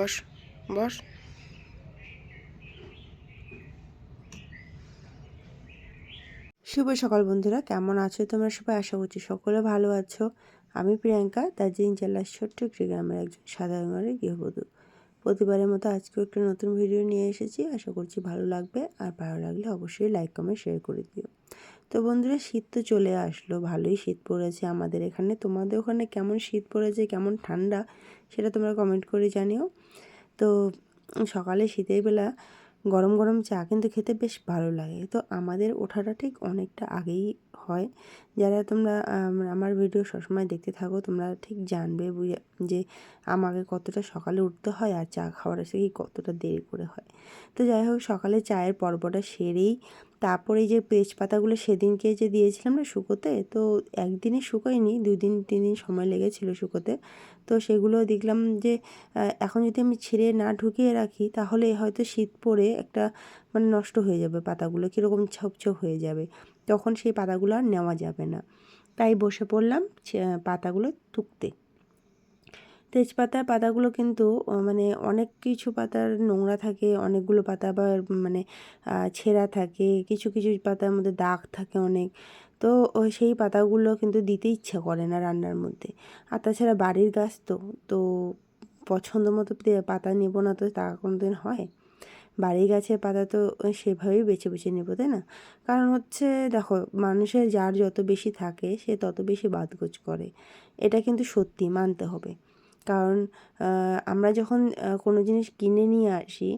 বস বস। শুভ সকাল বন্ধুরা, কেমন আছো তোমরা সবাই? আশা করছি সকলে ভালো আছো। আমি প্রিয়াঙ্কা, দার্জিলিং জেলার ছোট্ট গ্রামের একজন সাধারণ ঘরের গৃহবধূ। প্রতিবারের মতো আজকেও একটা নতুন ভিডিও নিয়ে এসেছি। আশা করছি ভালো লাগবে, আর ভালো লাগলে অবশ্যই লাইক কমেন্ট শেয়ার করে দিও। তো বন্ধুরা, শীত তো চলে আসলো, ভালোই শীত পড়েছে আমাদের এখানে। তোমাদের ওখানে কেমন শীত পড়েছে, কেমন ঠান্ডা, সেটা তোমরা কমেন্ট করে জানিও। তো সকালে শীতের বেলা গরম গরম চা কিন্তু খেতে বেশ ভালো লাগে। তো আমাদের ওঠাটা ঠিক অনেকটা আগেই হয়। যারা তোমরা আমার ভিডিও সবসময় দেখতে থাকো, তোমরা ঠিক জানবে বুঝে, যে আমাকে কতটা সকালে উঠতে হয় আর চা খাওয়ার আসে কি কতটা দেরি করে হয়। তো যাই হোক, সকালে চায়ের পর্বটা সেরেই তারপরে যে তেজপাতাগুলো সেদিনকে যে দিয়েছিলাম না শুকোতে, তো একদিনে শুকোয়নি দুই দিন তিন দিন সময় লেগেছিল শুকোতে। তো সেগুলো দেখলাম যে এখন যদি আমি ছিঁড়ে না ঢুকিয়ে রাখি, তাহলে হয়তো শীত পড়ে একটা মানে নষ্ট হয়ে যাবে পাতাগুলো, কীরকম ছোপ হয়ে যাবে। তখন সেই পাতাগুলো আর নেওয়া যাবে না। তাই বসে পড়লাম পাতাগুলো তুকতে। তেজপাতার পাতাগুলো কিন্তু মানে অনেক কিছু পাতার নোংরা থাকে, অনেকগুলো পাতা আবার মানে ছেঁড়া থাকে, কিছু কিছু পাতার মধ্যে দাগ থাকে অনেক। তো সেই পাতাগুলো কিন্তু দিতে ইচ্ছে করে না রান্নার মধ্যে। আর তাছাড়া বাড়ির গাছ তো তো পছন্দ মতো পাতা নেব না তো তা কোনো দিন হয়। বাড়ির গাছের পাতা তো সেভাবেই বেছে বেছে নেব, তাই না? কারণ হচ্ছে, দেখো, মানুষের যার যত বেশি থাকে, সে তত বেশি বাদগোজ করে। এটা কিন্তু সত্যি মানতে হবে। কারণ আমরা যখন কোনো জিনিস কিনে নিয়ে আসি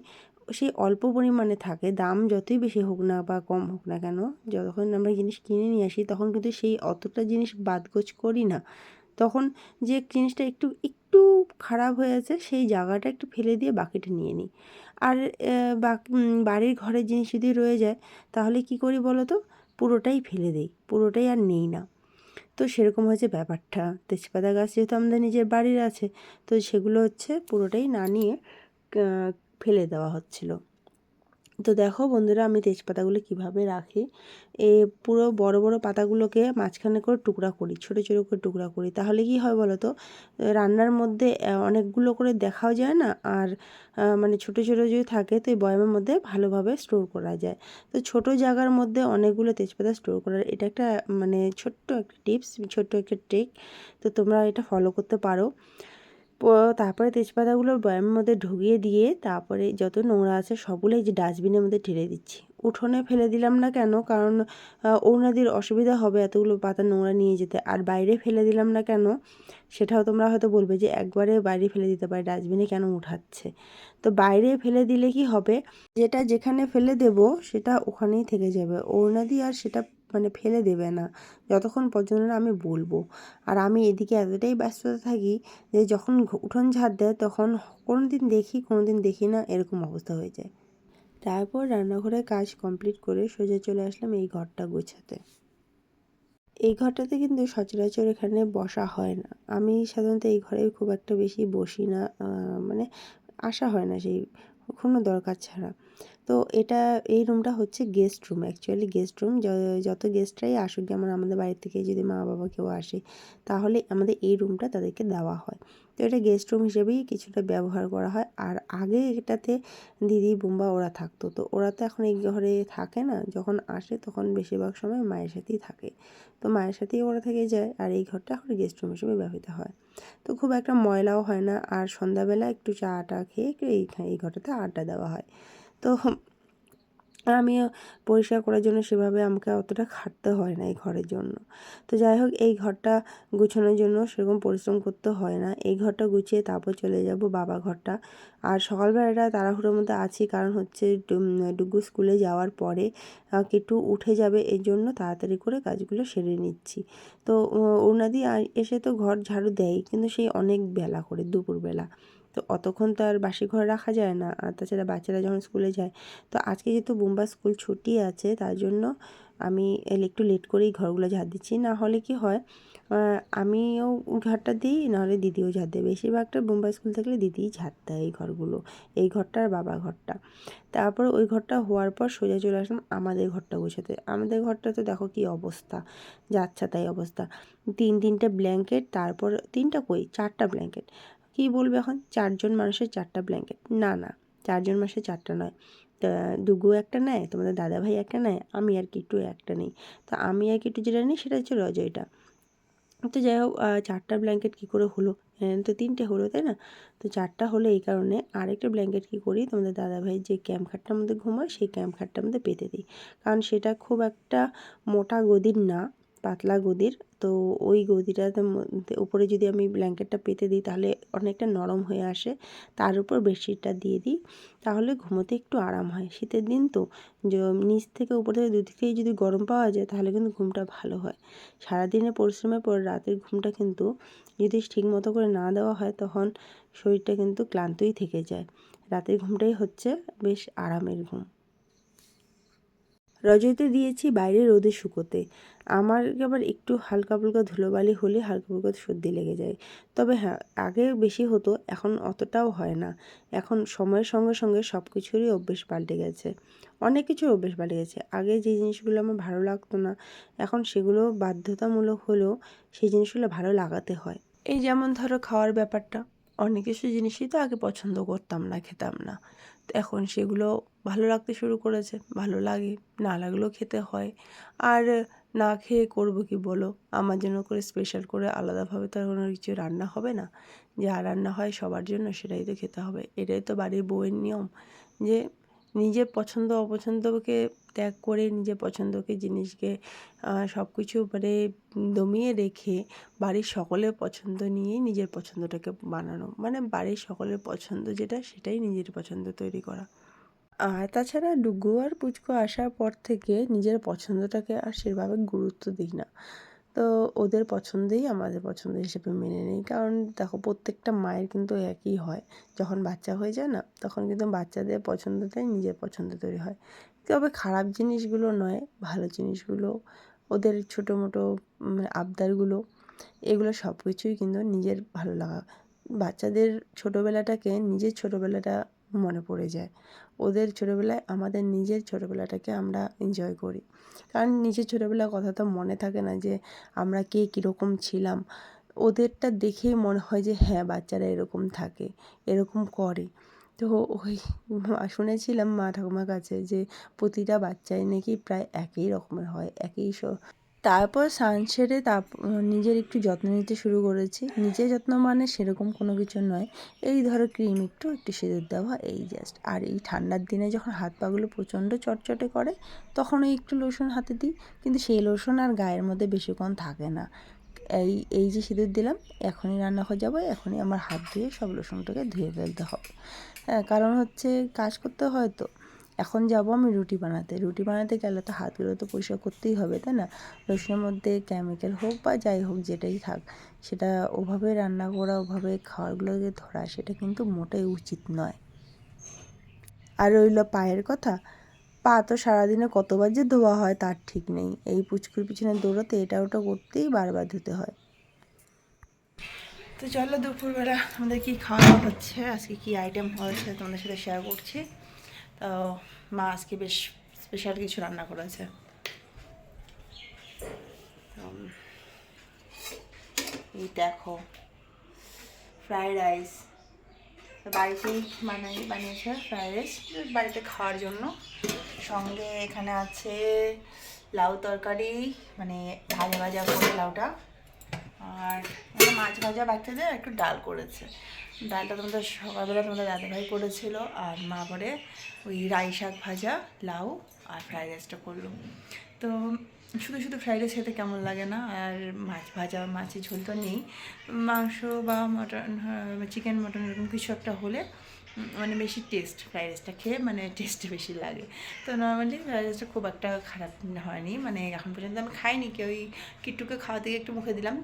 সেই অল্প পরিমাণে থাকে, দাম যতই বেশি হোক না বা কম হোক না কেন, যখন আমরা জিনিস কিনে নিয়ে আসি, তখন কিন্তু সেই অতটা জিনিস বাদগোজ করি না। তখন যে জিনিসটা একটু একটু খারাপ হয়েছে সেই জায়গাটা একটু ফেলে দিয়ে বাকিটা নিয়ে নিই। আর বাড়ির ঘরের জিনিস যদি রয়ে যায়, তাহলে কি করি বলো তো পুরোটাই ফেলে দিই, পুরোটাই আর নেই না। তো সেরকম হয়েছে ব্যাপারটা। তেজপাতা গাছ যেহেতু আমাদের নিজের বাড়ির আছে, তো সেগুলো হচ্ছে পুরোটাই না নিয়ে ফেলে দেওয়া হচ্ছিল। তো দেখো বন্ধুরা আমি তেজপাতাগুলো কীভাবে রাখি? এ পুরো বড় বড় পাতাগুলোকে মাঝখানে করে টুকরা করি, ছোটো ছোটো করে টুকরা করি। তাহলে কি হয় বলো তো? রান্নার মধ্যে অনেকগুলো করে দেখাও যায় না? আর মানে ছোটো ছোটো যদি থাকে তো এই বয়ামের মধ্যে ভালোভাবে স্টোর করা যায়। তো ছোট জায়গার মধ্যে অনেকগুলো তেজপাতা স্টোর করার এটা একটা মানে ছোট্ট একটা টিপস, ছোট্ট একটা ট্রিক। তো তোমরা এটা ফলো করতে পারো। তারপরে তেজপাতাগুলো বয়ামের মধ্যে ঢুকিয়ে দিয়ে তারপরে যত নোংরা আছে সবগুলোই যে ডাস্টবিনের মধ্যে ঢেলে দিচ্ছি। উঠোনে ফেলে দিলাম না কেন? কারণ ওনাদের অসুবিধা হবে এতগুলো পাতা নোংরা নিয়ে যেতে। আর বাইরে ফেলে দিলাম না কেন? সেটাও তোমরা হয়তো বলবে যে একবারে বাইরে ফেলে দিতে পারে, ডাস্টবিনে কেন উঠাচ্ছে? তো বাইরে ফেলে দিলে কি হবে? যেটা যেখানে ফেলে দেব সেটা ওখানেই থেকে যাবে। ওনাদি আর সেটা মানে ফেলে দেবে না। যতক্ষণ পর্যন্ত না আমি বলব। আর আমি এদিকে এতটাই ব্যস্ততা থাকি যে যখন উঠোন ঝাড় দেয় তখন কোনো দিন দেখি কোনো দিন দেখি না এরকম অবস্থা হয়ে যায়। তারপর রান্নাঘরের কাজ কমপ্লিট করে সোজা চলে আসলাম এই ঘরটা গোছাতে। এই ঘরটাতে কিন্তু সচরাচর এখানে বসা হয় না। আমি সাধারণত এই ঘরে খুব একটা বেশি বসি না। মানে আসা হয় না সেই, কোনো দরকার ছাড়া। তো এটা, এই রুমটা হচ্ছে guest room actually guest room যত গেস্টরাই আসুক, যেমন আমাদের বাড়ি থেকে যদি মা বাবা কেউ আসে, তাহলে আমাদের এই রুমটা তাদেরকে দেওয়া হয়। তো এটা গেস্ট রুম হিসেবেই কিছুটা ব্যবহার করা হয়। আর আগে এটাতে দিদি, বুম্বা ওরা থাকতো। তো ওরা তো এখন এই ঘরে থাকে না, যখন আসে তখন বেশিরভাগ সময় মায়ের সাথেই থাকে। তো মায়ের সাথেই ওরা থেকে যায়, আর এই ঘরটা এখন গেস্ট রুম হিসেবে ব্যবহৃত হয়। তো খুব একটা ময়লাও হয় না, আর সন্ধ্যাবেলা একটু চা টা খেয়ে এই এই ঘরটাতে আড্ডা দেওয়া হয়। তো আমিও পরিষ্কার করার জন্য সেভাবে আমাকে অতটা খাটতে হয় না এই ঘরের জন্য। তো যাই হোক, এই ঘরটা গুছানোর জন্য সেরকম পরিশ্রম করতে হয় না। এই ঘরটা গুছিয়ে তারপর চলে যাব বাবা ঘরটা। আর সকালবেলাটা তাড়াহুড়োর মধ্যে আছি, কারণ হচ্ছে ডুগু স্কুলে যাওয়ার পরে একটু উঠে যাবে এই জন্য তাড়াতাড়ি করে কাজগুলো সেরে নিচ্ছি। তো ওনাদি এসে তো ঘর ঝাড়ু দেয় কিন্তু সেই অনেক বেলা করে, দুপুরবেলা। তো অতক্ষণ তো আর বাসি ঘর রাখা যায় না। আর তাছাড়া বাচ্চারা যখন স্কুলে যায়, তো আজকে যেহেতু বুম্বা স্কুল ছুটি আছে, তার জন্য আমি একটু লেট করেই ঘরগুলো ঝাড় দিচ্ছি। না হলে কি হয় আমিও ঘরটা দিই নাহলে দিদিও ঝাড় দেয়। বেশিরভাগটা বোম্বাই স্কুল থাকলে দিদিই ঝাড় দেয় এই ঘরগুলো, এই ঘরটা আর বাবা ঘরটা। তারপর ওই ঘরটা হওয়ার পর সোজা চলে আসলাম আমাদের ঘরটা গোছাতে। আমাদের ঘরটা তো দেখো কি অবস্থা, যাচ্ছা তাই অবস্থা। তিন, তিনটে ব্ল্যাঙ্কেট তারপর তিনটা কই? চারটা ব্ল্যাঙ্কেট কী বলবে এখন? চারজন মানুষের চারটা ব্ল্যাঙ্কেট না না, চারজন মানুষের চারটা নয়। তা, দুগু একটা নেয়, তোমাদের দাদাভাই একটা নেয়, আমি আর কিট্টু একটা নেই। তো আমি আর কিট্টু যেটা নিই, সেটা হচ্ছে রজয়টা তো যাই হোক চারটা ব্ল্যাঙ্কেট কী করে হলো? তো তিনটে হলো, তাই না? তো চারটা হলো এই কারণে। আরেকটা ব্ল্যাঙ্কেট কী করি, তোমাদের দাদাভাই যে ক্যাম্প খাটটার মধ্যে ঘুমায়, সেই ক্যাম্প খাটটার মধ্যে পেতে দিই। কারণ সেটা খুব একটা মোটা গদির না। পাতলা গদির, তো ওই মধ্যে, উপরে যদি আমি ব্ল্যাঙ্কেটটা পেতে দিই, তাহলে অনেকটা নরম হয়ে আসে। তার উপর বেডশিটটা দিয়ে দিই, তাহলে ঘুমোতে একটু আরাম হয়। শীতের দিন তো নিচ থেকে উপর থেকে দুদিক থেকেই যদি গরম পাওয়া যায়, তাহলে কিন্তু ঘুমটা ভালো হয়। সারাদিনের পরিশ্রমের পর রাতের ঘুমটা কিন্তু যদি ঠিক মতো করে না দেওয়া হয়, তখন শরীরটা কিন্তু ক্লান্তই থেকে যায়। রাতের ঘুমটাই হচ্ছে বেশ আরামের ঘুম। রজতে দিয়েছি বাইরে রোদে শুকোতে। আমার আবার একটু হালকা ফুলকা ধুলোবালি হলে হালকা ফুলকা সর্দি লেগে যায়। তবে হ্যাঁ আগে বেশি হতো, এখন অতটাও হয় না। এখন সময়ের সঙ্গে সঙ্গে সব কিছুরই অভ্যেস পাল্টে গেছে। অনেক কিছুর অভ্যেস পাল্টে গেছে। আগে যে জিনিসগুলো আমার ভালো লাগতো না, এখন সেগুলো বাধ্যতামূলক হলেও সেই জিনিসগুলো ভালো লাগাতে হয়। এই যেমন ধরো খাওয়ার ব্যাপারটা। অনেক কিছু জিনিসই তো আগে পছন্দ করতাম না, খেতাম না। এখন সেগুলো ভালো লাগতে শুরু করেছে, ভালো লাগে, না লাগলেও খেতে হয়। আর না খেয়ে করব কি বলো? আমার জন্য করে স্পেশাল করে আলাদাভাবে তো কোনো কিছু রান্না হবে না। যা রান্না হয় সবার জন্য সেটাই তো খেতে হবে। এটাই তো বাড়ির বউয়ের নিয়ম যে নিজের পছন্দ, অপছন্দকে ত্যাগ করে নিজের পছন্দকে, জিনিসকে সব কিছু মানে দমিয়ে রেখে বাড়ির সকলের পছন্দ নিয়েই নিজের পছন্দটাকে বানানো। মানে বাড়ির সকলের পছন্দ যেটা, সেটাই নিজের পছন্দ তৈরি করা। আর তাছাড়া ডুগু আর পুচকু আসার পর থেকে নিজের পছন্দটাকে আর সেভাবে গুরুত্ব দিই না। তো ওদের পছন্দেই আমাদের পছন্দ হিসেবে মেনে নিই। কারণ দেখো প্রত্যেকটা মায়ের কিন্তু একই হয়। যখন বাচ্চা হয়ে যায় না, তখন কিন্তু বাচ্চাদের পছন্দটাই নিজের পছন্দ তৈরি হয়। তবে খারাপ জিনিসগুলো নয়, ভালো জিনিসগুলো, ওদের ছোটো মোটো আবদারগুলো, এগুলো সব কিছুই কিন্তু নিজের ভালো লাগা। বাচ্চাদের ছোটোবেলাটাকে নিজের ছোটোবেলাটা মনে পড়ে যায়। ওদের ছোটোবেলায়, আমাদের নিজের ছোটোবেলাটাকে আমরা এনজয় করি। কারণ নিজের ছোটোবেলার কথা তো মনে থাকে না যে, আমরা কে কীরকম ছিলাম। ওদেরটা দেখেই মনে হয় যে হ্যাঁ বাচ্চারা এরকম থাকে, এরকম করে। তো ওই শুনেছিলাম মা ঠাকুমার কাছে যে, প্রতিটা বাচ্চাই নাকি প্রায় একই রকমের হয়, একই তারপর স্নান সেরে তারপর নিজের একটু যত্ন নিতে শুরু করেছি। নিজের যত্ন মানে সেরকম কোনো কিছু নয়। এই ধরো ক্রিম একটু একটু সিঁদুর দেওয়া, এই জাস্ট আর এই ঠান্ডার দিনে যখন হাত পাগুলো প্রচণ্ড চটচটে করে তখন ওই একটু লোশন হাতে দিই। কিন্তু সেই লোশন আর গায়ের মধ্যে বেশিক্ষণ থাকে না। এই এই যে সিঁদুর দিলাম, এখনই রান্না রান্নাঘর যাব, এখনই আমার হাত ধুয়ে সব লোশনটাকে ধুয়ে ফেলতে হবে। হ্যাঁ কারণ হচ্ছে কাজ করতে হয় তো। এখন যাব আমি রুটি বানাতে। রুটি বানাতে গেলে তো হাতগুলো তো পরিষ্কার করতেই হবে, তাই না? রসুনের মধ্যে কেমিক্যাল হোক বা যাই হোক, যেটাই থাক, সেটা ওভাবে রান্না করা, ওভাবে খাবারগুলোকে ধরা, সেটা কিন্তু মোটেই উচিত নয়। আর রইল পায়ের কথা, পা তো সারাদিনে কতবার যে ধোয়া হয় তার ঠিক নেই। এই পুচকুর পিছনে দৌড়াতে এটা ওটা করতেই বারবার ধুতে হয়। তো চলো দুপুরবেলা আমাদের কি খাওয়া হচ্ছে, আজকে কি আইটেম হয়েছে তোমাদের সাথে শেয়ার করছি। মা আজকে বেশ স্পেশাল কিছু রান্না করেছে? এই দেখো ফ্রাইড রাইস বাড়িতেই বানাই, বানিয়েছে ফ্রাইড রাইস বাড়িতে খাওয়ার জন্য। সঙ্গে এখানে আছে লাউ তরকারি মানে ভাজা ভাজা করে লাউটা। আর মাছ ভাজা বাচ্চাদের একটু ডাল করেছে। ডালটা তোমাদের সকালবেলা তোমাদের দাদাভাই করেছিল আর মা পরে ওই রাই শাক ভাজা, লাউ আর ফ্রাইড রাইসটা করল। তো শুধু শুধু ফ্রাইড রাইস খেতে কেমন লাগে না? আর মাছ ভাজা, মাছের ঝোল তো নেই। মাংস বা মটন চিকেন মটন এরকম কিছু একটা হলে মানে বেশি টেস্ট ফ্রাইড রাইসটা খেয়ে মানে টেস্ট বেশি লাগে। তো নর্মালি ফ্রাইড রাইসটা খুব একটা খারাপ হয়নি। মানে এখন পর্যন্ত আমি খাইনি কেউ ওই কিট্টুকে খাওয়া থেকে একটু মুখে দিলাম।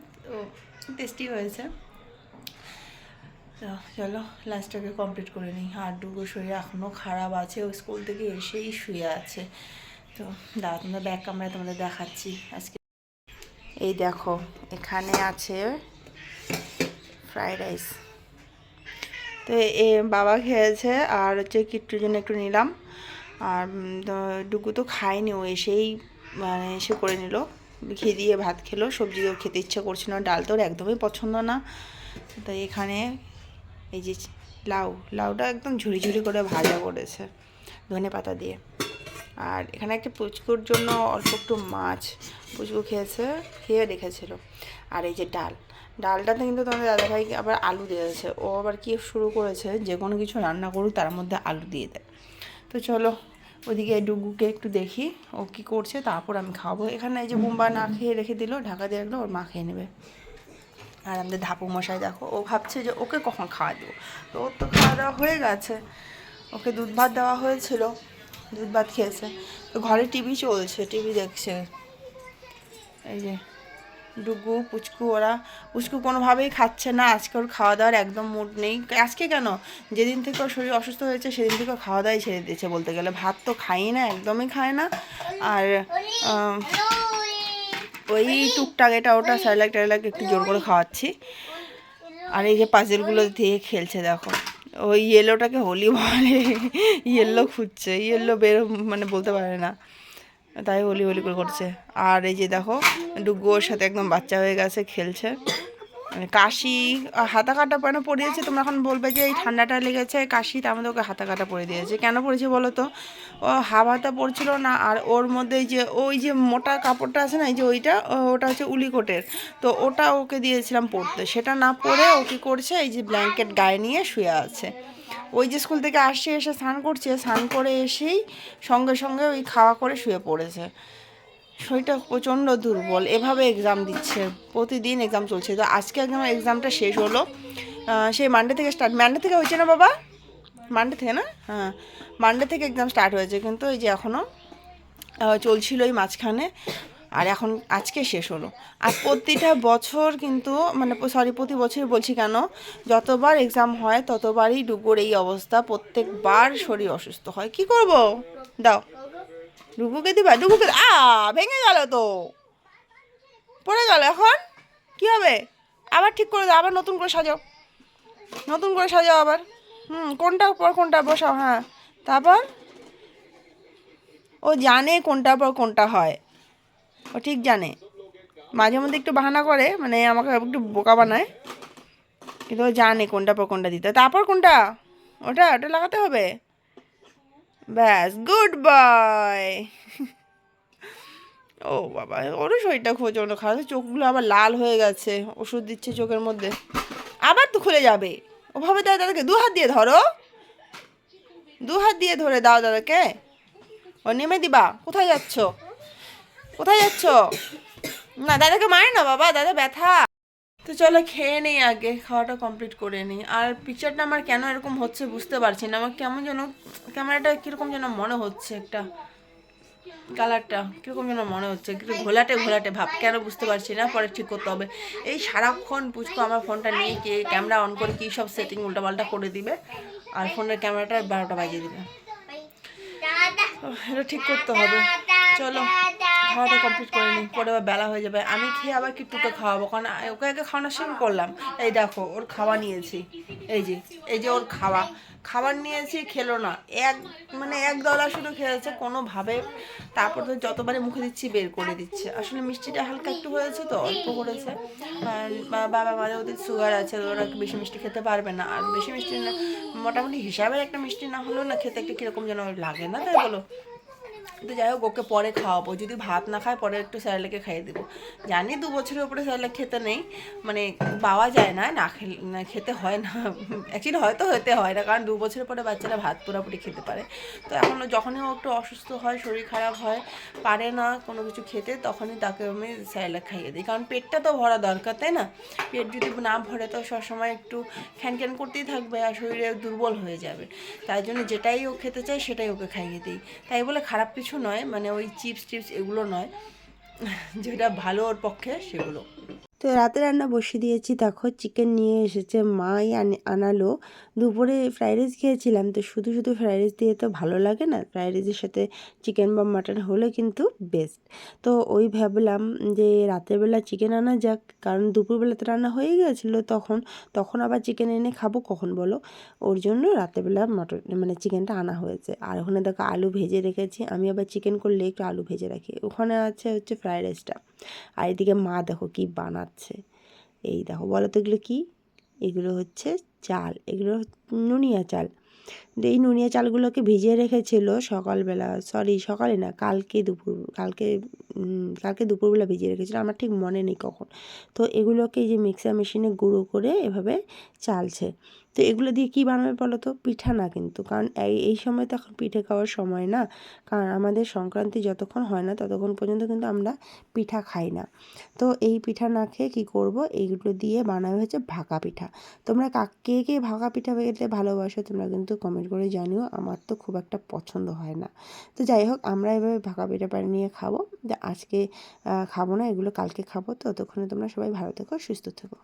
তো টেস্টি হয়েছে। তো চলো লাস্টটাকে কমপ্লিট করে নিই। আর ডুগো শরীর এখনও খারাপ আছে। ও স্কুল থেকে এসেই শুয়ে আছে। তো দাদা তোমরা ব্যাক ক্যামেরায় তোমাদের দেখাচ্ছি আজকে। এই দেখো, এখানে আছে ফ্রাইড রাইস তো এ, বাবা খেয়েছে আর হচ্ছে কিট্টুর জন্য একটু নিলাম। আর ডুগু তো খায়নি, ও এসেই মানে এসে করে নিল। ঘি দিয়ে ভাত খেলো সবজি তো খেতে ইচ্ছা করছিল না, ডাল তো ওর একদমই পছন্দ না। তো এখানে এই যে লাউ, লাউটা একদম ঝুড়ি ঝুড়ি করে ভাজা করেছে ধনে পাতা দিয়ে। আর এখানে একটা পুচকুর জন্য অল্প একটু মাছ পুচকু খেয়েছে, খেয়ে রেখেছিল আর এই যে ডাল, ডালটাতে কিন্তু তোমাদের দাদাভাই আবার আলু দিয়েছে। ও আবার কি শুরু করেছে, যে কোনো কিছু রান্না করুক, তার মধ্যে আলু দিয়ে দেয়। তো চলো, ওদিকে ডুগুকে একটু দেখি, ও কি করছে, তারপর আমি খাব এখানে এই যে বুম্বা না খেয়ে রেখে দিল, ঢাকা দিয়ে রাখল, ওর মা খেয়ে নেবে। আর আমাদের ধাপু মশাই দেখো, ও ভাবছে যে ওকে কখন খাওয়া দেবো তো ওর তো খাওয়া দাওয়া হয়ে গেছে, ওকে দুধ ভাত দেওয়া হয়েছিল। দুধ ভাত খেয়েছে। তো ঘরে টিভি চলছে, টিভি দেখছে। এই যে ডুগু, পুচকু ওরা, পুচকু কোনোভাবেই খাচ্ছে না। আজকে ওর খাওয়া দাওয়ার একদম মুড নেই। আজকে কেন? যেদিন থেকে ওর শরীর অসুস্থ হয়েছে, সেদিন থেকে খাওয়া দাওয়াই ছেড়ে দিয়েছে বলতে গেলে। ভাত তো খাই না, একদমই খায় না। আর ওই টুকটাক এটা ওটা স্যালাক ট্যালাক একটু জোর করে খাওয়াচ্ছি। আর এই যে পাজেলগুলো দিয়ে খেলছে, দেখো। ওই ইয়েলোটাকে হোলি বলে। ইয়েলো খুঁজছে ইয়েলো বের মানে বলতে পারে না। তাই হোলি হোলি করে করছে। আর এই যে দেখো ডুগু ওর সাথে একদম বাচ্চা হয়ে গেছে, খেলছে। কাশি হাতা কাটা কেন পরিয়েছে? তোমরা এখন বলবে যে এই ঠান্ডাটা লেগেছে, কাশি, তার মধ্যে ওকে হাতা কাটা পরে দিয়েছে। কেন পড়েছে বলো তো? ও হাওয়া হাতা পড়ছিল না, আর ওর মধ্যে যে, ওই যে মোটা কাপড়টা আছে না, এই যে ওইটা ওটা হচ্ছে উলিকোটের। তো ওটা ওকে দিয়েছিলাম পরতে। সেটা না পরে ও কী করছে, এই যে ব্ল্যাঙ্কেট গায়ে নিয়ে শুয়ে আছে। ওই যে স্কুল থেকে আসছে, এসে স্নান করছে, স্নান করে এসেই সঙ্গে সঙ্গে ওই খাওয়া করে শুয়ে পড়েছে। শরীরটা প্রচণ্ড দুর্বল। এভাবে এক্সাম দিচ্ছে। প্রতিদিন এক্সাম চলছে। তো আজকে একদম এক্সামটা শেষ হলো সেই মানডে থেকে স্টার্ট মানডে থেকে হয়েছে না বাবা? মানডে থেকে না? হ্যাঁ। মানডে থেকে এক্সাম স্টার্ট হয়েছে। কিন্তু এই যে এখনও চলছিল এই মাঝখানে। আর এখন আজকে শেষ হলো। আর প্রতিটা বছর কিন্তু মানে সরি প্রতি বছর বলছি কেন, যতবার এক্সাম হয় ততবারই ডুগুর এই অবস্থা। প্রত্যেকবার শরীর অসুস্থ হয়। কি করব? দাও। ডুগুকে দিবা ডুগুকে আ, ভেঙে গেল তো। পড়ে গেল এখন? কি হবে? আবার ঠিক করে দাও, আবার নতুন করে সাজাও। নতুন করে সাজাও আবার। হুম, কোনটা পর কোনটা বসাও হ্যাঁ। তারপর? ও জানে কোনটার পর কোনটা হয়। ও ঠিক জানে। মাঝে মধ্যে একটু বাহানা করে মানে আমাকে একটু বোকা বানায়। কিন্তু ও জানে কোনটা পর কোনটা দিতে তারপর কোনটা? ওটা ওটা লাগাতে হবে? ব্যাস গুড বয় ও বাবা, ওরও শরীরটা খোঁজো খারাপ চোখগুলো আবার লাল হয়ে গেছে, ওষুধ দিচ্ছে চোখের মধ্যে। আবার তো খুলে যাবে। ওভাবে দাও দাদাকে, দু হাত দিয়ে ধরো। দু হাত দিয়ে ধরে দাও দাদাকে। ও, নেমে দিবা, কোথায় যাচ্ছ? কোথায় যাচ্ছ? না, দাদাকে মারে না বাবা, দাদা ব্যথা। তো চলো খেয়ে নেই আগে খাওয়াটা কমপ্লিট করে নিই। আর পিকচারটা আমার কেন এরকম হচ্ছে বুঝতে পারছি না। আমার কেমন যেন ক্যামেরাটা কীরকম যেন মনে হচ্ছে একটা কালারটা কীরকম যেন মনে হচ্ছে। কিন্তু ঘোলাটে ঘোলাটে ভাব কেন বুঝতে পারছি না পরে ঠিক করতে হবে। এই সারাক্ষণ পুচকু আমার ফোনটা নিয়ে কে ক্যামেরা অন করে কী সব সেটিং উল্টাপাল্টা করে দিবে আর ফোনের ক্যামেরাটা বারোটা বাজিয়ে দিবে। এটা ঠিক করতে হবে। চলো। খাওয়াটা কমপ্লিট করে নিই পরে আবার বেলা হয়ে যাবে। আমি খেয়ে আবার কিট্টুকে খাওয়াবো, কারণ ওকে আগে খাওয়ানো শুরু করলাম। এই দেখো, ওর খাওয়া নিয়েছি। এই যে এই যে ওর খাওয়া। খাবার নিয়েছি, খেলো না। এক মানে এক দলা শুধু খেয়েছে, কোনোভাবে তারপর তো যতবারে মুখে দিচ্ছি, বের করে দিচ্ছে। আসলে মিষ্টিটা হালকা একটু হয়েছে তো, অল্প করেছে। বাবা মাঝে ওদের সুগার আছে ওরা বেশি মিষ্টি খেতে পারবে না। আর বেশি মিষ্টি না, মোটামুটি হিসাবের একটা মিষ্টি না হলেও না, খেতে একটু কীরকম যেন লাগে না, তাই বলো। তো যাই হোক, ওকে পরে খাওয়াবো। যদি ভাত না খায়, পরে একটু স্যালাডকে খাইয়ে দেবো। জানি দু বছরের উপরে স্যালাড খেতে নেই। মানে পাওয়া যায় না না খেতে হয় না। অ্যাকচুয়ালি হয়তো হতে হয় না, কারণ দু বছরের পরে বাচ্চারা ভাত পুরোপুরি খেতে পারে। তো এখন যখনই ও একটু অসুস্থ হয়, শরীর খারাপ হয়, পারে না কোনো কিছু খেতে, তখনই তাকে আমি স্যালাড খাইয়ে দিই। কারণ পেটটা তো ভরা দরকার, তাই না? পেট যদি না ভরে, তো সবসময় একটু খ্যান খ্যান করতেই থাকবে আর শরীরে দুর্বল হয়ে যাবে। তাই জন্য যেটাই ও খেতে চায়, সেটাই ওকে খাইয়ে দিই। তাই বলে খারাপ কিছু নয় মানে ওই চিপস টিপস এগুলো নয় যেটা ভালো ওর পক্ষে সেগুলো। তো রাতে রান্না বসিয়ে দিয়েছি। দেখো চিকেন নিয়ে এসেছে মাই আনে- আনালো। দুপুরে ফ্রাইড রাইস খেয়েছিলাম। তো শুধু শুধু ফ্রাইড রাইস দিয়ে তো ভালো লাগে না। ফ্রাইড রাইসের সাথে চিকেন বা মাটন হলে কিন্তু বেস্ট তো ওই ভাবলাম যে রাতের বেলা চিকেন আনা যাক। কারণ দুপুরবেলা তো রান্না হয়ে গেছিল। তখন তখন আবার চিকেন এনে খাব কখন বলো? ওর জন্য রাতেরবেলা মটন মানে চিকেনটা আনা হয়েছে। আর ওখানে দেখো আলু ভেজে রেখেছি। আমি আবার চিকেন করলে একটু আলু ভেজে রাখি। ওখানে আছে হচ্ছে ফ্রাইড রাইসটা আর এদিকে মা দেখো কি বানাচ্ছে এই দেখো বলো তো এগুলো কী? এগুলো হচ্ছে চাল এগুলো নুনিয়া চাল। এই নুনিয়া চালগুলোকে ভিজিয়ে রেখেছিল সকালবেলা সরি সকালে না, কালকে দুপুর, কালকে কালকে দুপুরবেলা ভিজিয়ে রেখেছিল, আমার ঠিক মনে নেই কখন। তো এগুলোকে যে মিক্সার মেশিনে গুঁড়ো করে এভাবে চালছে। তো এগুলো দিয়ে কী বানাবে বলো তো? পিঠা না কিন্তু, কারণ এই এই সময় তো এখন পিঠে খাওয়ার সময় না। কারণ আমাদের সংক্রান্তি যতক্ষণ হয় না, ততক্ষণ পর্যন্ত কিন্তু আমরা পিঠা খাই না। তো এই পিঠা না খেয়ে কী করব? এইগুলো দিয়ে বানাবে হচ্ছে ভাকা পিঠা। তোমরা কে কে ভাকা পিঠা খেতে ভালোবাসো তোমরা কিন্তু কমেন্ট করে জানিও আমার তো খুব একটা পছন্দ হয় না। তো যাই হোক, আমরা এভাবে ভাকা পিঠা নিয়ে খাব। আজকে খাব না, এগুলো কালকে খাব। তো ততক্ষণে তোমরা সবাই ভালো থেকো, সুস্থ থেকো।